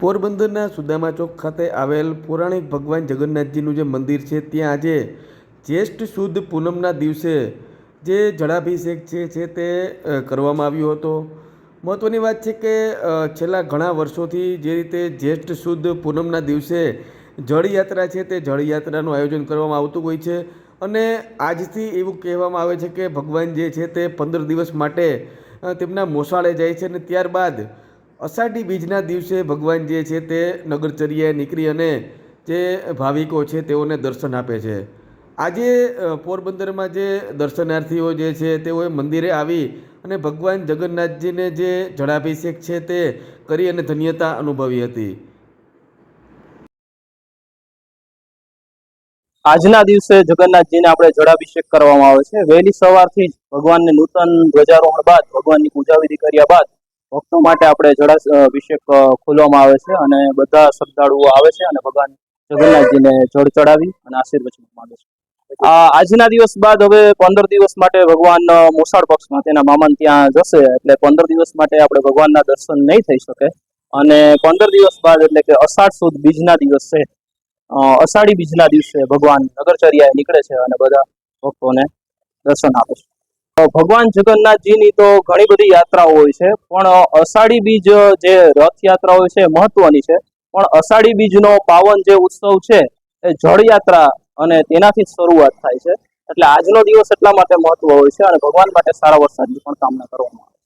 પોરબંદરના સુદામા ચોક ખાતે આવેલ પૌરાણિક ભગવાન જગન્નાથજીનું જે મંદિર છે, ત્યાં આજે જ્યેષ્ઠ સુદ પૂનમના દિવસે જે જળાભિષેક જે છે તે કરવામાં આવ્યો હતો. મહત્ત્વની વાત છે કે છેલ્લા ઘણા વર્ષોથી જે રીતે જ્યેષ્ઠ સુદ પૂનમના દિવસે જળયાત્રા છે તે જળયાત્રાનું આયોજન કરવામાં આવતું હોય છે અને આજથી એવું કહેવામાં આવે છે કે ભગવાન જે છે તે પંદર દિવસ માટે તેમના મોસાળે જાય છે અને ત્યારબાદ અષાઢી બીજના દિવસે ભગવાન જે છે તે નગરચર્યાએ નીકળી અને જે ભાવિકો છે તેઓને દર્શન આપે છે. આજે પોરબંદરમાં જે દર્શનાર્થીઓ જે છે તેઓએ મંદિરે આવી અને ભગવાન જગન્નાથજીને જે જળાભિષેક છે તે કરી અને ધન્યતા અનુભવી હતી. આજના દિવસે જગન્નાથજીને આપણે જળાભિષેક કરવામાં આવે છે. વહેલી સવારથી જ ભગવાનને નૂતન ધ્વજારોહણ બાદ ભગવાનની પૂજા વિધિ કર્યા બાદ ભક્તો માટે આપણે જળાભિષેક ખોલવામાં આવે છે અને બધા શ્રદ્ધાળુઓ આવે છે અને ભગવાન જગન્નાથજીને જળ ચડાવી અને આશીર્વચન માંગે છે. આજના દિવસ બાદ હવે પંદર દિવસ માટે ભગવાન મોસાળ પક્ષમાં, તેના મામાને ત્યાં જશે એટલે પંદર દિવસ માટે આપણે ભગવાનના દર્શન નહીં થઈ શકે. અને પંદર દિવસ બાદ એટલે કે અષાઢ સુદ બીજના દિવસે અષાઢી બીજના દિવસે ભગવાન નગરચર્યાએ નીકળે છે અને બધા ભક્તોને દર્શન આપે છે. ભગવાન જગન્નાથજીની તો ઘણી બધી યાત્રાઓ હોય છે, પણ અષાઢી બીજ જે રથયાત્રા હોય છે મહત્વની છે. પણ અષાઢી બીજનો પાવન જે ઉત્સવ છે એ જળયાત્રા અને તેનાથી શરૂઆત થાય છે. એટલે આજનો દિવસ એટલા માટે મહત્વ હોય છે અને ભગવાન માટે સારા વરસાદની પણ કામના કરવામાં આવે